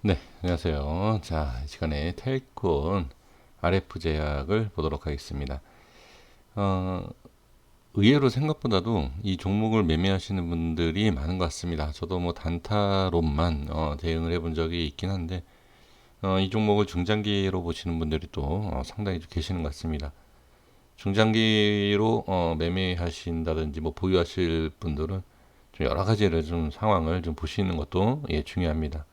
네, 안녕하세요. 자, 이 시간에 텔콘 RF 제약을 보도록 하겠습니다. 어, 의외로 생각보다도 이 종목을 매매하시는 분들이 많은 것 같습니다. 저도 뭐 단타론만 어, 대응을 해본 적이 있긴 한데, 어, 이 종목을 중장기로 보시는 분들이 또 어, 상당히 좀 계시는 것 같습니다. 중장기로 어, 매매하신다든지 뭐 보유하실 분들은 좀 여러 가지를 좀 상황을 좀 보시는 것도 예, 중요합니다.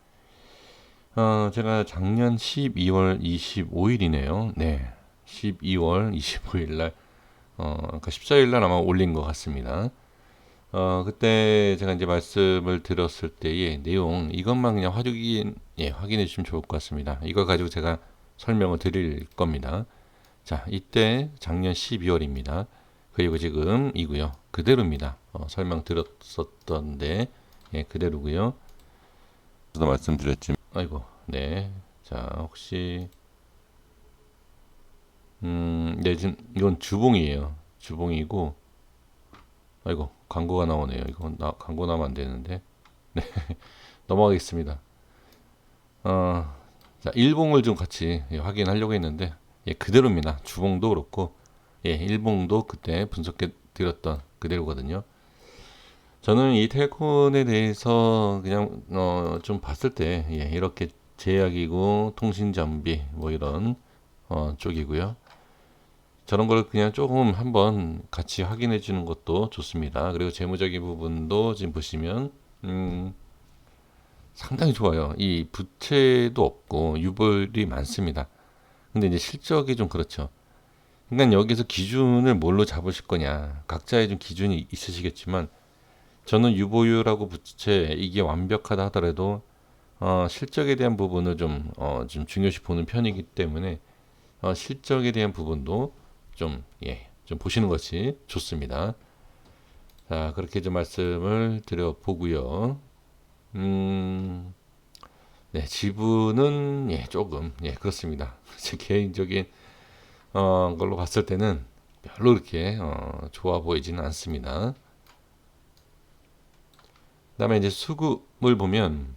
어, 제가 작년 12월 25일이네요. 네. 12월 25일 날, 어, 그러니까 14일 날 아마 올린 것 같습니다. 어, 그때 제가 이제 말씀을 드렸을 때의 내용, 이것만 그냥 확인, 예, 확인해 주시면 좋을 것 같습니다. 이걸 가지고 제가 설명을 드릴 겁니다. 자, 이때 작년 12월입니다. 그리고 지금 이고요. 그대로입니다. 어, 설명 드렸었던데, 예, 그대로고요. 저도 말씀드렸지만 아이고, 네. 자, 혹시, 음, 네, 지금 이건 주봉이에요. 주봉이고, 아이고, 광고가 나오네요. 이거 나, 광고 나면 안 되는데. 네, 넘어가겠습니다. 어, 자, 일봉을 좀 같이 예, 확인하려고 했는데, 예, 그대로입니다. 주봉도 그렇고, 예, 일봉도 그때 분석해 드렸던 그대로거든요. 저는 이 텔콘에 대해서 그냥 어, 좀 봤을 때 예, 이렇게 제약이고 통신 장비 뭐 이런 어, 쪽이고요. 저런 걸 그냥 조금 한번 같이 확인해 주는 것도 좋습니다. 그리고 재무적인 부분도 지금 보시면 음, 상당히 좋아요. 이 부채도 없고 유불이 많습니다. 근데 이제 실적이 좀 그렇죠. 그러니까 여기서 기준을 뭘로 잡으실 거냐. 각자의 좀 기준이 있으시겠지만 저는 유보율하고 부채 이게 완벽하다 하더라도 어, 실적에 대한 부분을 좀, 어, 좀 중요시 보는 편이기 때문에 어, 실적에 대한 부분도 좀, 예, 좀 보시는 것이 좋습니다. 자, 그렇게 좀 말씀을 드려보고요. 음, 네, 지분은 예, 조금 예, 그렇습니다. 제 개인적인 어, 걸로 봤을 때는 별로 그렇게 어, 좋아 보이지는 않습니다. 그다음에 이제 수급을 보면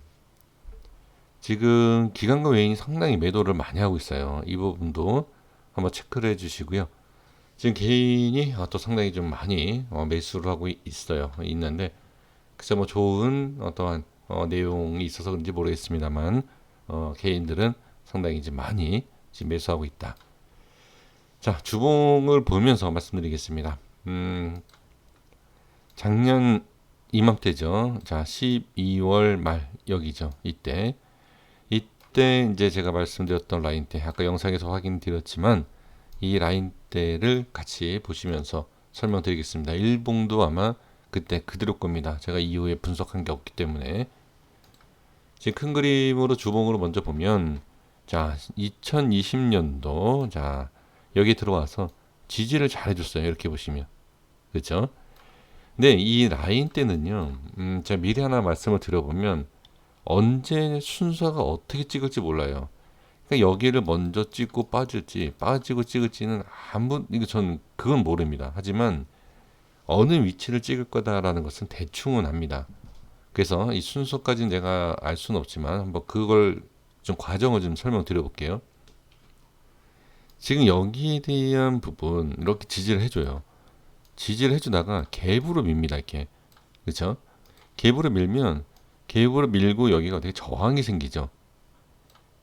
지금 기관과 외인이 상당히 매도를 많이 하고 있어요. 이 부분도 한번 체크를 해주시고요. 지금 개인이 어, 또 상당히 좀 많이 어, 매수를 하고 이- 있어요. 있는데 글쎄 뭐 좋은 어떠한 어, 내용이 있어서 그런지 모르겠습니다만 어, 개인들은 상당히 이제 많이 지금 매수하고 있다. 자 주봉을 보면서 말씀드리겠습니다. 음, 작년 이맘때죠. 자, 12월 말 여기죠. 이때 이때 이제 제가 말씀드렸던 라인대 아까 영상에서 확인드렸지만 이 라인대를 같이 보시면서 설명드리겠습니다. 일봉도 아마 그때 그대로 겁니다. 제가 이후에 분석한 게 없기 때문에 지금 큰 그림으로 주봉으로 먼저 보면 자 2020년도 자 여기 들어와서 지지를 잘 해줬어요. 이렇게 보시면 그렇죠? 근데 이 라인 때는요, 음, 제가 미리 하나 말씀을 드려보면 언제 순서가 어떻게 찍을지 몰라요. 그러니까 여기를 먼저 찍고 빠질지, 빠지고 찍을지는 아무, 이거 전 그건 모릅니다. 하지만 어느 위치를 찍을 거다라는 것은 대충은 압니다. 그래서 이 순서까지는 제가 알 수는 없지만 한번 그걸 좀 과정을 좀 설명드려 볼게요. 지금 여기에 대한 부분 이렇게 지지를 해줘요. 지지를 해주다가 갭으로 밉니다 이렇게 그렇죠? 갭으로 밀면 갭으로 밀고 여기가 어떻게 저항이 생기죠.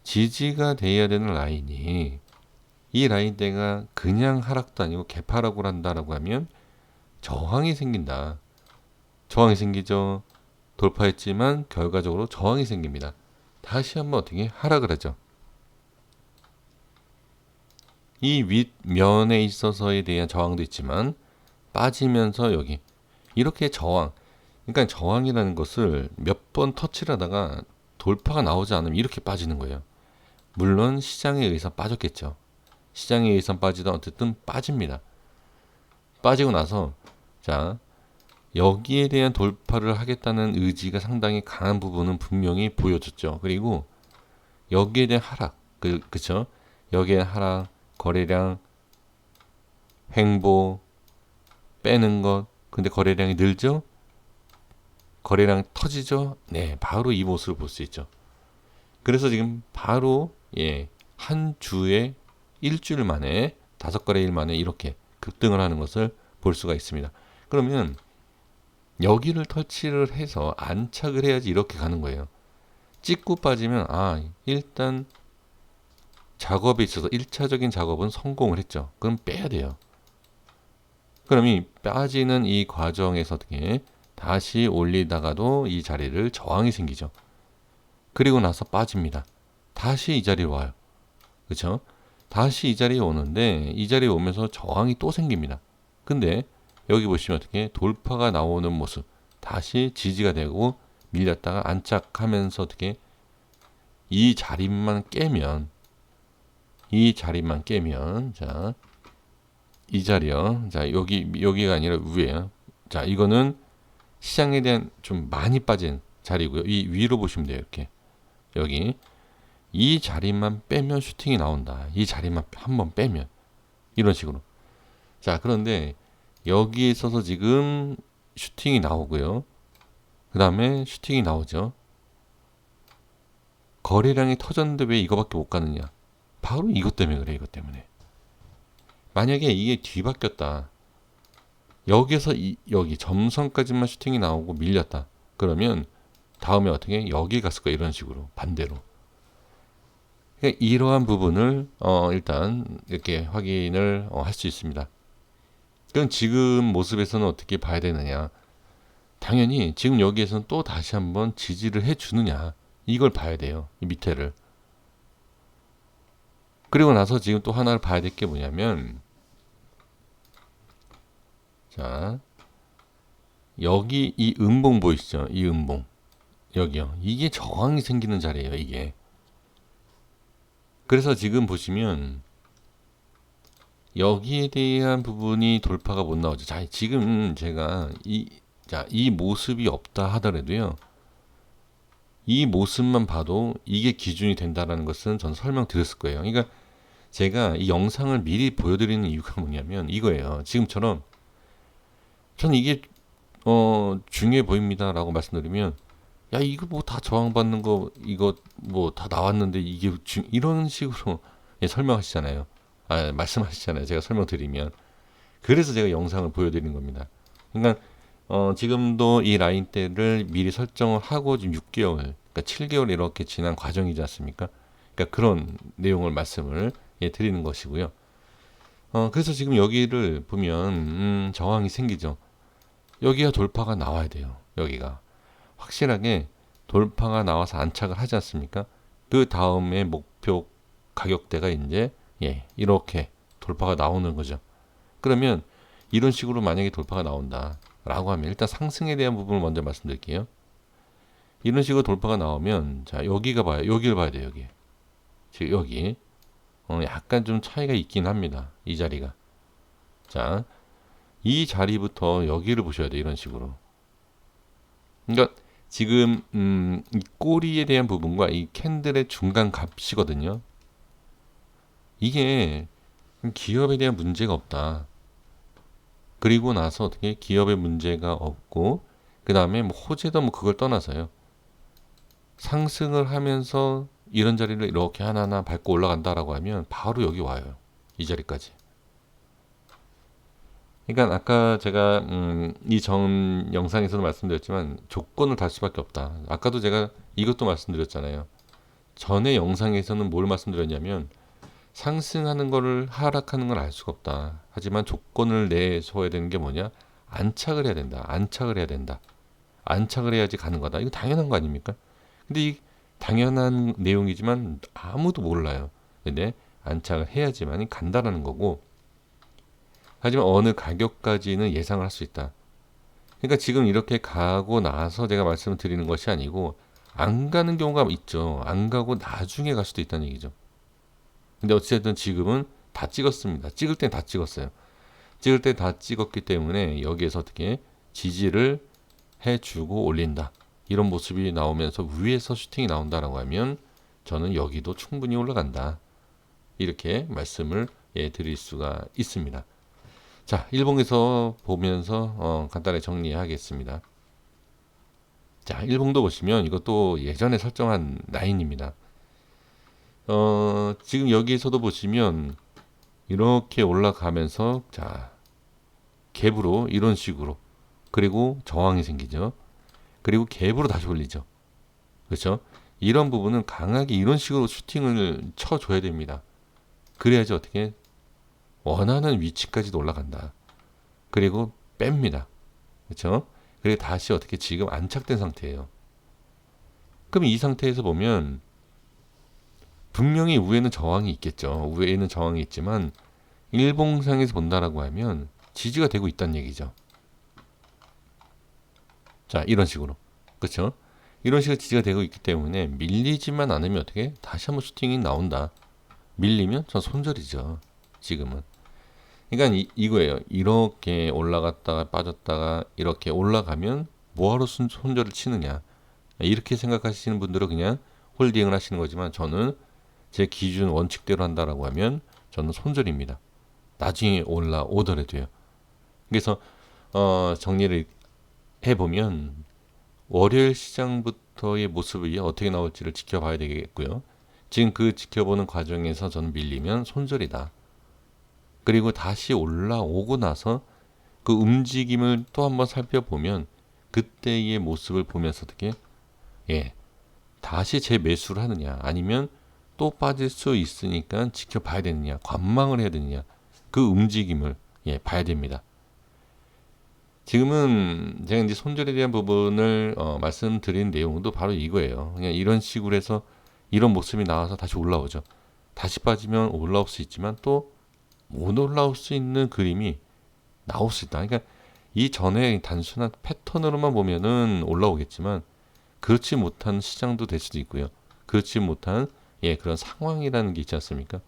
지지가 돼야 되는 라인이 이 라인대가 그냥 하락도 아니고 개파락을 한다라고 하면 저항이 생긴다. 저항이 생기죠. 돌파했지만 결과적으로 저항이 생깁니다. 다시 한번 어떻게 하락을 하죠. 이 윗면에 있어서에 대한 저항도 있지만 빠지면서 여기. 이렇게 저항. 그러니까 저항이라는 것을 몇 번 터치를 하다가 돌파가 나오지 않으면 이렇게 빠지는 거예요. 물론 시장에 의해서 빠졌겠죠. 시장에 의해서 빠지다 어쨌든 빠집니다. 빠지고 나서 자 여기에 대한 돌파를 하겠다는 의지가 상당히 강한 부분은 분명히 보여졌죠. 그리고 여기에 대한 하락. 그, 그쵸? 여기에 하락 거래량 횡보 빼는 것. 근데 거래량이 늘죠? 거래량 터지죠? 네, 바로 이 모습을 볼 수 있죠. 그래서 지금 바로 예, 한 주에 일주일 만에 다섯 거래일 만에 이렇게 급등을 하는 것을 볼 수가 있습니다. 그러면 여기를 터치를 해서 안착을 해야지 이렇게 가는 거예요. 찍고 빠지면 아 일단 작업에 있어서 1차적인 작업은 성공을 했죠. 그럼 빼야 돼요. 그럼 이 빠지는 이 과정에서 어떻게 다시 올리다가도 이 자리를 저항이 생기죠. 그리고 나서 빠집니다. 다시 이 자리에 와요. 그렇죠? 다시 이 자리에 오는데 이 자리에 오면서 저항이 또 생깁니다. 근데 여기 보시면 어떻게 돌파가 나오는 모습 다시 지지가 되고 밀렸다가 안착하면서 어떻게 이 자리만 깨면 이 자리만 깨면 자 이 자리요. 자 여기 여기가 아니라 위에요. 자 이거는 시장에 대한 좀 많이 빠진 자리고요. 이 위로 보시면 돼요 이렇게. 여기. 이 자리만 빼면 슈팅이 나온다. 이 자리만 한번 빼면. 이런 식으로. 자 그런데 여기에 있어서 지금 슈팅이 나오고요. 그 다음에 슈팅이 나오죠. 거래량이 터졌는데 왜 이거밖에 못 가느냐? 바로 이것 때문에 그래, 이것 때문에. 만약에 이게 뒤바뀌었다. 여기서 이, 여기 점선까지만 슈팅이 나오고 밀렸다. 그러면 다음에 어떻게 여기 갔을 거야 이런 식으로 반대로. 그러니까 이러한 부분을 어, 일단 이렇게 확인을 어, 할수 있습니다. 그럼 지금 모습에서는 어떻게 봐야 되느냐? 당연히 지금 여기에서는 또 다시 한번 지지를 해 주느냐? 이걸 봐야 돼요. 이 밑에를. 그리고 나서 지금 또 하나를 봐야 될 게 뭐냐면 자 여기 이 음봉 보이시죠? 이 음봉 여기요. 이게 저항이 생기는 자리예요. 이게. 그래서 지금 보시면 여기에 대한 부분이 돌파가 못 나오죠. 자, 지금 제가 이, 자, 이 모습이 없다 하더라도요. 이 모습만 봐도 이게 기준이 된다라는 것은 전 설명드렸을 거예요. 그러니까 제가 이 영상을 미리 보여드리는 이유가 뭐냐면 이거예요. 지금처럼 저는 이게 어 중요해 보입니다라고 말씀드리면 야 이거 뭐 다 저항받는 거 이거 뭐 다 나왔는데 이게 중 이런 식으로 예, 설명하시잖아요. 아 말씀하시잖아요. 제가 설명드리면 그래서 제가 영상을 보여드리는 겁니다. 그러니까 어, 지금도 이 라인대를 미리 설정을 하고 지금 6개월, 그러니까 7개월 이렇게 지난 과정이지 않습니까? 그러니까 그런 내용을 말씀을 예, 드리는 것이고요. 어, 그래서 지금 여기를 보면 음, 저항이 생기죠. 여기가 돌파가 나와야 돼요. 여기가 확실하게 돌파가 나와서 안착을 하지 않습니까? 그 다음에 목표 가격대가 이제 예, 이렇게 돌파가 나오는 거죠. 그러면 이런 식으로 만약에 돌파가 나온다. 라고 하면 일단 상승에 대한 부분을 먼저 말씀드릴게요. 이런 식으로 돌파가 나오면 자 여기가 봐요. 여기를 봐야 돼요. 여기. 지금 여기 어, 약간 좀 차이가 있긴 합니다. 이 자리가. 자, 이 자리부터 여기를 보셔야 돼요. 이런 식으로. 그러니까 지금 음, 이 꼬리에 대한 부분과 이 캔들의 중간 값이거든요. 이게 기업에 대한 문제가 없다. 그리고 나서 어떻게 기업의 문제가 없고 그 다음에 뭐 호재도 뭐 그걸 떠나서요. 상승을 하면서 이런 자리를 이렇게 하나하나 밟고 올라간다라고 하면 바로 여기 와요. 이 자리까지. 그러니까 아까 제가 음, 이 전 영상에서도 말씀드렸지만 조건을 달 수밖에 없다. 아까도 제가 이것도 말씀드렸잖아요. 전에 영상에서는 뭘 말씀드렸냐면 상승하는 거를 하락하는 걸 알 수가 없다. 하지만 조건을 내서야 되는 게 뭐냐? 안착을 해야 된다. 안착을 해야 된다. 안착을 해야지 가는 거다. 이거 당연한 거 아닙니까? 근데 이 당연한 내용이지만 아무도 몰라요. 근데 안착을 해야지만 간다라는 거고. 하지만 어느 가격까지는 예상을 할 수 있다. 그러니까 지금 이렇게 가고 나서 제가 말씀을 드리는 것이 아니고 안 가는 경우가 있죠. 안 가고 나중에 갈 수도 있다는 얘기죠. 근데 어찌됐든 지금은 다 찍었습니다. 찍을 땐 다 찍었어요. 찍을 때 다 찍었기 때문에 여기에서 어떻게 지지를 해주고 올린다. 이런 모습이 나오면서 위에서 슈팅이 나온다라고 하면 저는 여기도 충분히 올라간다. 이렇게 말씀을 예, 드릴 수가 있습니다. 자, 일봉에서 보면서 어, 간단히 정리하겠습니다. 자, 일봉도 보시면 이것도 예전에 설정한 라인입니다. 어, 지금 여기에서도 보시면 이렇게 올라가면서 자 갭으로 이런 식으로 그리고 저항이 생기죠. 그리고 갭으로 다시 올리죠. 그렇죠? 이런 부분은 강하게 이런 식으로 슈팅을 쳐줘야 됩니다. 그래야지 어떻게 원하는 위치까지도 올라간다. 그리고 뺍니다. 그렇죠? 그리고 다시 어떻게 지금 안착된 상태예요. 그럼 이 상태에서 보면 분명히 위에는 저항이 있겠죠. 위에는 저항이 있지만 일봉상에서 본다라고 하면 지지가 되고 있다는 얘기죠. 자, 이런 식으로. 그렇죠? 이런 식으로 지지가 되고 있기 때문에 밀리지만 않으면 어떻게 다시 한번 슈팅이 나온다. 밀리면 전 손절이죠. 지금은. 그러니까 이, 이거예요. 이렇게 올라갔다가 빠졌다가 이렇게 올라가면 뭐하러 손, 손절을 치느냐. 이렇게 생각하시는 분들은 그냥 홀딩을 하시는 거지만 저는 제 기준 원칙대로 한다라고 하면 저는 손절입니다. 나중에 올라오더라도요. 그래서 어, 정리를 해보면 월요일 시장부터의 모습이 어떻게 나올지를 지켜봐야 되겠고요. 지금 그 지켜보는 과정에서 저는 밀리면 손절이다. 그리고 다시 올라오고 나서 그 움직임을 또 한번 살펴보면 그때의 모습을 보면서 어떻게 예 다시 재매수를 하느냐 아니면 또 빠질 수 있으니까 지켜봐야 되느냐 관망을 해야 되느냐 그 움직임을 예 봐야 됩니다. 지금은 제가 이제 손절에 대한 부분을 어, 말씀드린 내용도 바로 이거예요. 그냥 이런 식으로 해서 이런 모습이 나와서 다시 올라오죠. 다시 빠지면 올라올 수 있지만 또 못 올라올 수 있는 그림이 나올 수 있다. 그러니까 이 전에 단순한 패턴으로만 보면은 올라오겠지만 그렇지 못한 시장도 될 수도 있고요. 그렇지 못한 예 그런 상황이라는 게 있지 않습니까?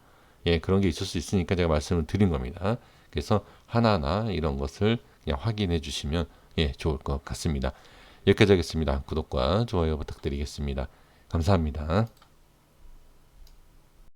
예 그런 게 있을 수 있으니까 제가 말씀을 드린 겁니다. 그래서 하나하나 이런 것을 그냥 확인해 주시면 예 좋을 것 같습니다. 여기까지 하겠습니다. 구독과 좋아요 부탁드리겠습니다. 감사합니다.